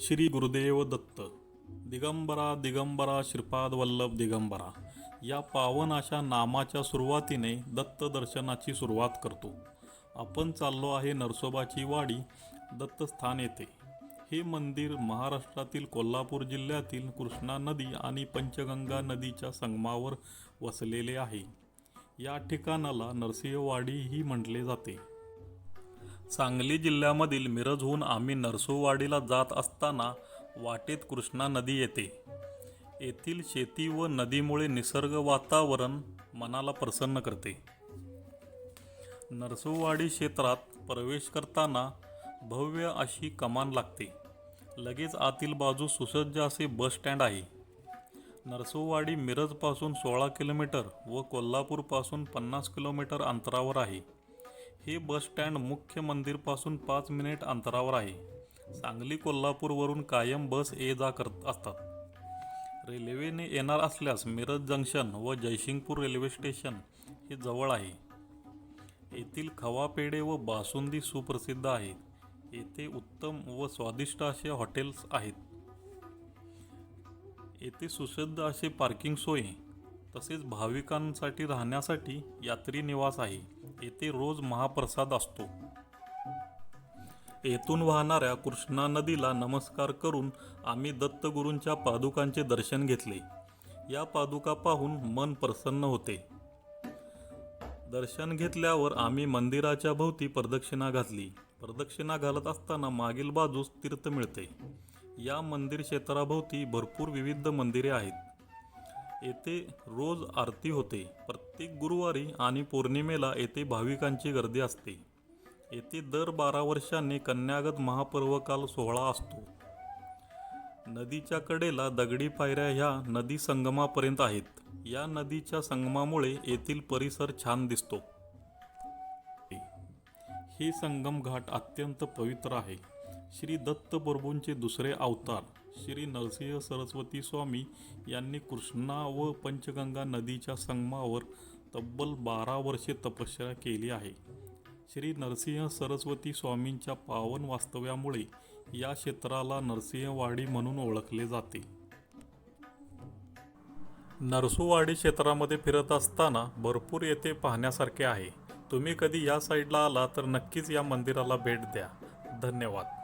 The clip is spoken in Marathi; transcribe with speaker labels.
Speaker 1: श्री गुरुदेव दत्त. दिगंबरा दिगंबरा श्रीपाद वल्लभ दिगंबरा. या पावन अशा नामाच्या सुरुवातीने दत्त दर्शनाची सुरुवात करतो. आपण चाललो आहे नरसोबाची वाडी दत्तस्थान येथे. हे मंदिर महाराष्ट्रातील कोल्हापूर जिल्ह्यातील कृष्णा नदी आणि पंचगंगा नदीच्या संगमावर वसलेले आहे. या ठिकाणाला नरसिंहवाडीही म्हटले जाते. सांगली जिल्ह्यामधील मिरजहून आम्ही नरसोवाडीला जात असताना वाटेत कृष्णा नदी येते. येथील शेती व नदीमुळे निसर्ग वातावरण मनाला प्रसन्न करते. नरसोवाडी क्षेत्रात प्रवेश करताना भव्य अशी कमान लागते. लगेच आतील बाजू सुसज्ज असे बस स्टँड आहे. नरसोवाडी मिरजपासून सोळा किलोमीटर व कोल्हापूरपासून पन्नास किलोमीटर अंतरावर आहे. हे बस स्टँड मुख्य मंदिरपासून पाच मिनिट अंतरावर आहे. सांगली कोल्हापूरवरून कायम बस ये जा करत असतात. रेल्वेने येणार असल्यास मिरज जंक्शन व जयसिंगपूर रेल्वे स्टेशन हे जवळ आहे. येथील खवापेढे व बासुंदी सुप्रसिद्ध आहेत. येथे उत्तम व स्वादिष्ट असे हॉटेल्स आहेत. येथे सुसज्ज असे पार्किंग सोय तसेच भाविकांसाठी राहण्यासाठी यात्री निवास आहे. येथे रोज महाप्रसाद असतो. येथून वाहणाऱ्या कृष्णा नदीला नमस्कार करून आम्ही दत्तगुरूंच्या पादुकांचे दर्शन घेतले. या पादुका पाहून मन प्रसन्न होते. दर्शन घेतल्यावर आम्ही मंदिराच्या भोवती प्रदक्षिणा घातली. प्रदक्षिणा घालत असताना मागील बाजूस तीर्थ मिळते. या मंदिर क्षेत्राभोवती भरपूर विविध मंदिरे आहेत. येथे रोज आरती होते. प्रत्येक गुरुवारी आणि पौर्णिमेला येथे भाविकांची गर्दी असते. येथे दर बारा वर्षांनी कन्यागत महापर्वकाल सोहळा असतो. नदीच्या कडेला दगडी पायऱ्या ह्या नदी संगमापर्यंत आहेत. या नदीच्या संगमामुळे येथील परिसर छान दिसतो. हे संगम घाट अत्यंत पवित्र आहे. श्री दत्त प्रभूंचे दुसरे अवतार श्री नरसिंह सरस्वती स्वामी यांनी कृष्णा व पंचगंगा नदीच्या संगमावर तब्बल बारा वर्षे तपश्चर्या केली आहे. श्री नरसिंह सरस्वती स्वामींच्या पावन वास्तव्यामुळे या क्षेत्राला नरसिंहवाडी म्हणून ओळखले जाते. नरसोवाडी क्षेत्रामध्ये फिरत असताना भरपूर येथे पाहण्यासारखे आहे. तुम्ही कधी या साईडला आला तर नक्कीच या मंदिराला भेट द्या. धन्यवाद.